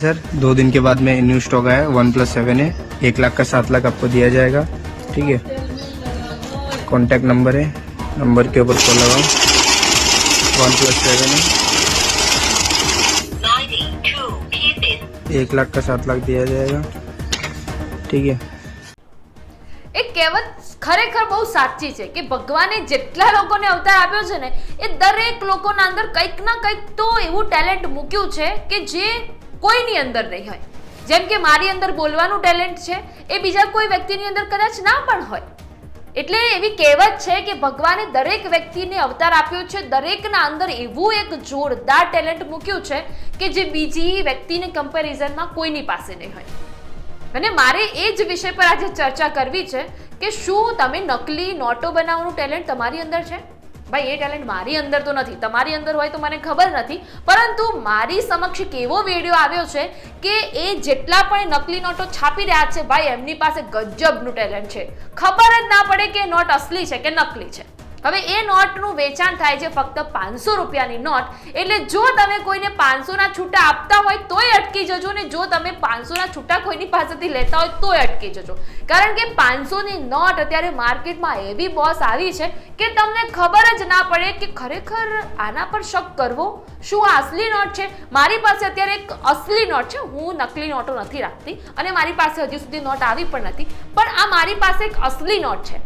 Sir दो दिन के बाद में न्यू स्टॉक आया वन प्लस सेवन है एक लाख का सात लाख आपको दिया जाएगा ठीक है कॉन्टैक्ट नंबर है नंबर के ऊपर कॉल लगाओ वन प्लस सेवन है 92 pieces. एक लाख का सात लाख दिया जाएगा ठीक है એક કહેવત ખરેખર બહુ સાચી છે કે ભગવાને જેટલા લોકોને અવતાર આપ્યો છે ને એ દરેક લોકોના અંદર કંઈક ના કંઈક તો એવું ટેલેન્ટ મૂક્યું છે કે જે કોઈની અંદર નહીં હોય. જેમ કે મારી અંદર બોલવાનું ટેલેન્ટ છે, એ બીજા કોઈ વ્યક્તિની અંદર કદાચ ના પણ હોય. એટલે એવી કહેવત છે કે ભગવાને દરેક વ્યક્તિને અવતાર આપ્યો છે, દરેકના અંદર એવું એક જોરદાર ટેલેન્ટ મૂક્યું છે કે જે બીજી વ્યક્તિને કમ્પેરિઝનમાં કોઈની પાસે નહીં હોય. અને મારે એ જ વિષય પર આજે ચર્ચા કરવી છે કે શું તમે નકલી નોટો બનાવવાનું ટેલેન્ટ તમારી અંદર છે? ભાઈ, એ ટેલેન્ટ મારી અંદર તો નથી. તમારી અંદર હોય તો મને ખબર નથી. પરંતુ મારી સમક્ષ એક એવો વીડિયો આવ્યો છે કે એ જેટલા પણ નકલી નોટો છાપી રહ્યા છે, ભાઈ, એમની પાસે ગજબનું ટેલેન્ટ છે. ખબર જ ના પડે કે નોટ અસલી છે કે નકલી છે. હવે એ નોટનું વેચાણ થાય છે ફક્ત પાંચસો રૂપિયાની નોટ, એટલે જો તમે કોઈને પાંચસોના છૂટા આપતા હોય તોય અટકી જજો ને જો તમે પાંચસોના છૂટા કોઈની પાસેથી લેતા હોય તોય અટકી જજો. કારણ કે પાંચસોની નોટ અત્યારે માર્કેટમાં એવી બોસ આવી છે કે તમને ખબર જ ના પડે કે ખરેખર આના પર શક કરવો? શું આ અસલી નોટ છે? મારી પાસે અત્યારે એક અસલી નોટ છે, હું નકલી નોટો નથી રાખતી અને મારી પાસે હજી સુધી નોટ આવી પણ નથી, પણ આ મારી પાસે એક અસલી નોટ છે.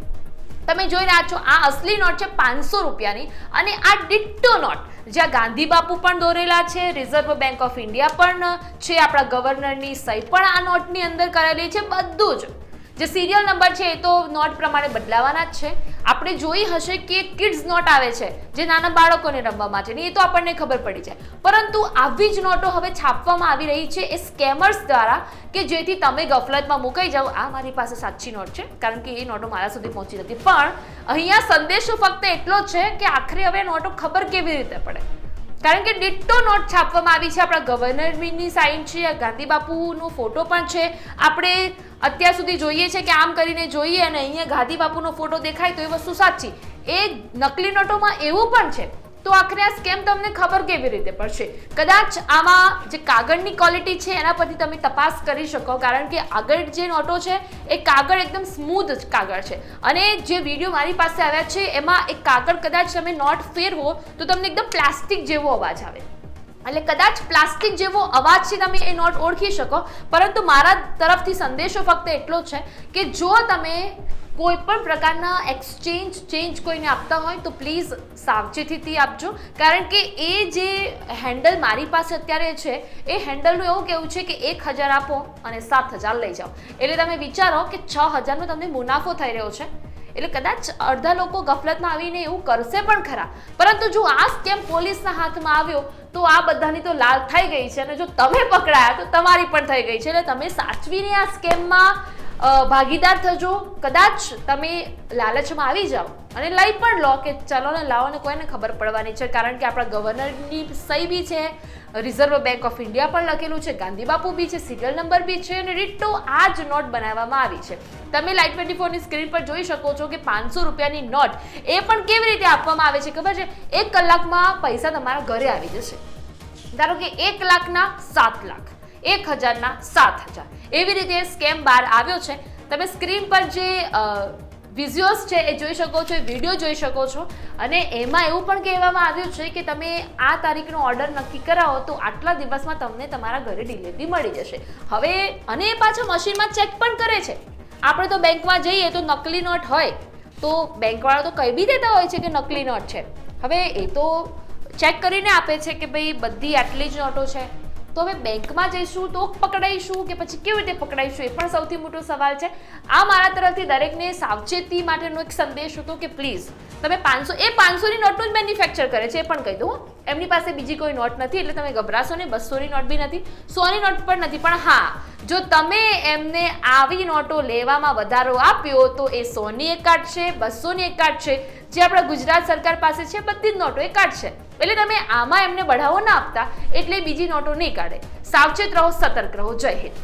તમે જોઈ રહ્યા છો, આ અસલી નોટ છે પાંચસો રૂપિયાની અને આ ડિટ્ટો નોટ, જ્યાં ગાંધી બાપુ પણ દોરેલા છે રિઝર્વ બેંક ઓફ ઇન્ડિયા પણ છે, આપણા ગવર્નરની સહી પણ આ નોટની અંદર કરેલી છે, બધું જ. જે સિરિયલ નંબર છે, એ તો નોટ પ્રમાણે બદલાવાના જ છે. આપણે જોઈ હશે કે કિડ્સ નોટ આવે છે, જે નાના બાળકોને રમવા માટે ની એ તો આપણને ખબર પડી જાય. પરંતુ આવી જ નોટો હવે છાપવામાં આવી રહી છે એ સ્કેમર્સ દ્વારા, કે જેથી તમે ગફલતમાં મુકાઈ જાઓ. આ મારી પાસે સાચી નોટ છે, કારણ કે એ નોટો મારા સુધી પહોંચી નથી. પણ અહીંયા સંદેશો ફક્ત એટલો છે કે આખરે હવે નોટો ખબર કેવી રીતે પડે? કારણ કે ડિટ્ટો નોટ છાપવામાં આવી છે. આપણા ગવર્નરની સાઇન છે, ગાંધી બાપુનો ફોટો પણ છે. આપણે અત્યાર સુધી જોઈએ છે કે આમ કરીને જોઈએ અને અહીંયા ગાંધી બાપુનો ફોટો દેખાય તો એ વસ્તુ સાચી. એ નકલી નોટોમાં એવું પણ છે. તો આખરે આ સ્કેમ તમને ખબર કેવી રીતે પડશે? કદાચ આમાં જે કાગળની ક્વોલિટી છે, એના પરથી તમે તપાસ કરી શકો, કારણ કે આગળ જે નોટો છે, એ કાગળ એકદમ સ્મૂધ કાગળ છે. અને જે વીડિયો મારી પાસે આવ્યા છે, એમાં એક કાગળ કદાચ તમે નોટ ફેરવો તો તમને એકદમ પ્લાસ્ટિક જેવો અવાજ આવે. એટલે કદાચ પ્લાસ્ટિક જેવો અવાજ છે તમે એ નોટ ઓળખી શકો, પરંતુ મારા તરફથી સંદેશો ફક્ત એટલો છે કે જો તમે કોઈ પણ પ્રકારના એક્સચેન્જ ચેન્જ કોઈને આપતા હોય તો પ્લીઝ સાવચેતીથી આપજો. કારણ કે એ જે હેન્ડલ મારી પાસે અત્યારે છે, એ હેન્ડલનું એવું કહેવું છે કે એક હજાર આપો અને સાત હજાર લઈ જાઓ. એટલે તમે વિચારો કે છ હજારનો તમને મુનાફો થઈ રહ્યો છે. એટલે કદાચ અડધા લોકો ગફલતમાં આવીને એવું કરશે પણ ખરા. પરંતુ જો આ સ્કેમ પોલીસના હાથમાં આવ્યો, તો આ બધાની તો લાલ થઈ ગઈ છે અને જો તમે પકડાયા, તો તમારી પણ થઈ ગઈ છે. એટલે તમે સાચવીને આ સ્કેમમાં ભાગીદાર થજો. કદાચ તમે લાલચમાં આવી જાઓ અને લઈ પણ લો કે ચલો ને લાવો ને કોઈને ખબર પડવાની છે. કારણ કે આપણા ગવર્નરની સહી બી છે. રિઝર્વ બેંક ઓફ ઇન્ડિયા પણ લખેલું છે. ગાંધી બાપુ બી છે સિરિયલ નંબર બી છે અને રિટ્ટો આ જ નોટ બનાવવામાં આવી છે. તમે લાઈટ ટ્વેન્ટી ફોરની સ્ક્રીન પર જોઈ શકો છો કે પાંચસો રૂપિયાની નોટ એ પણ કેવી રીતે આપવામાં આવે છે? ખબર છે? એક કલાકમાં પૈસા તમારા ઘરે આવી જશે. ધારો કે એક લાખના સાત લાખ. એક હજારના સાત હજાર એવી રીતે સ્કેમ બહાર આવ્યો છે. તમે સ્ક્રીન પર જે વિઝ્યુઅલ્સ છે એ જોઈ શકો છો વીડિયો જોઈ શકો છો. અને એમાં એવું પણ કહેવામાં આવ્યું છે કે તમે આ તારીખનો ઓર્ડર નક્કી કરાવો તો આટલા દિવસમાં તમને તમારા ઘરે ડિલિવરી મળી જશે. હવે, અને એ પાછા મશીનમાં ચેક પણ કરે છે. આપણે તો બેંકમાં જઈએ તો નકલી નોટ હોય, તો બેંકવાળા તો કહી બી દેતા હોય છે કે નકલી નોટ છે. હવે એ તો ચેક કરીને આપે છે કે ભાઈ બધી આટલી જ નોટો છે. તો હવે બેંકમાં જઈશું તો પકડાઈશું કે પછી કેવી રીતે પકડાઈશું એ પણ સૌથી મોટો સવાલ છે. આ મારા તરફથી દરેકને સાવચેતી માટેનો એક સંદેશ હતો કે પ્લીઝ, તમે પાંચસો, એ પાંચસોની નોટનું જ મેન્યુફેક્ચર કરે છે, એ પણ કહી દઉં એમની પાસે બીજી કોઈ નોટ નથી એટલે તમે ગભરાશો ને બસોની નોટ બી નથી, સોની નોટ પણ નથી, પણ હા, જો તમે એમને આવી નોટો લેવામાં વધારો આપ્યો તો એ સોની એક કાઢશે બસોની એક કાઢશે જે આપણા ગુજરાત સરકાર પાસે છે, બધી જ નોટો એ કાઢશે એટલે તમે આમાં એમને બઢાવો ના આપતા, એટલે બીજી નોટો નહીં કાઢે. સાવચેત રહો, સતર્ક રહો. જય હિન્દ.